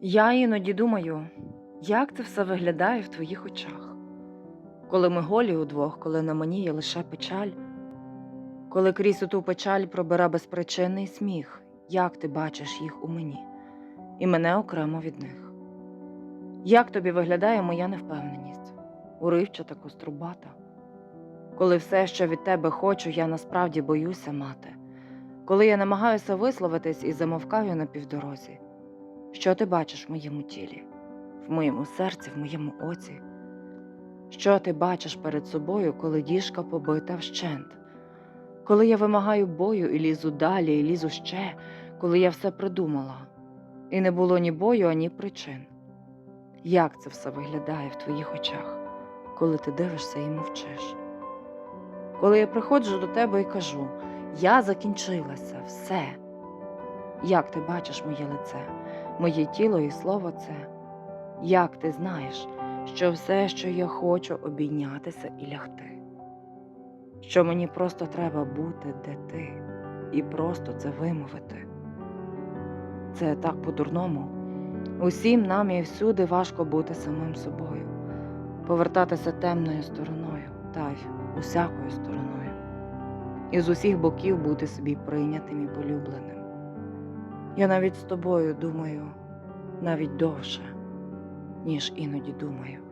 Я іноді думаю, як це все виглядає в твоїх очах, коли ми голі удвох, коли на мені є лише печаль, коли крізь ту печаль пробира безпричинний сміх, як ти бачиш їх у мені, і мене окремо від них. Як тобі виглядає моя невпевненість, уривчата кострубата, коли все, що від тебе хочу, я насправді боюся мати, коли я намагаюся висловитись і замовкаю на півдорозі. Що ти бачиш в моєму тілі, в моєму серці, в моєму оці? Що ти бачиш перед собою, коли діжка побита вщент? Коли я вимагаю бою і лізу далі, і лізу ще, коли я все придумала, і не було ні бою, ані причин. Як це все виглядає в твоїх очах, коли ти дивишся і мовчиш? Коли я приходжу до тебе і кажу: я закінчилася, все. Як ти бачиш моє лице? моє тіло і слово це. Як ти знаєш, що все, що я хочу, обійнятися і лягти? Що мені просто треба бути, де ти, і просто це вимовити. Це так по-дурному. Усім нам і всюди важко бути самим собою, повертатися темною стороною, та й усякою стороною, і з усіх боків бути собі прийнятим і полюбленим. Я навіть з тобою думаю навіть довше, ніж іноді думаю.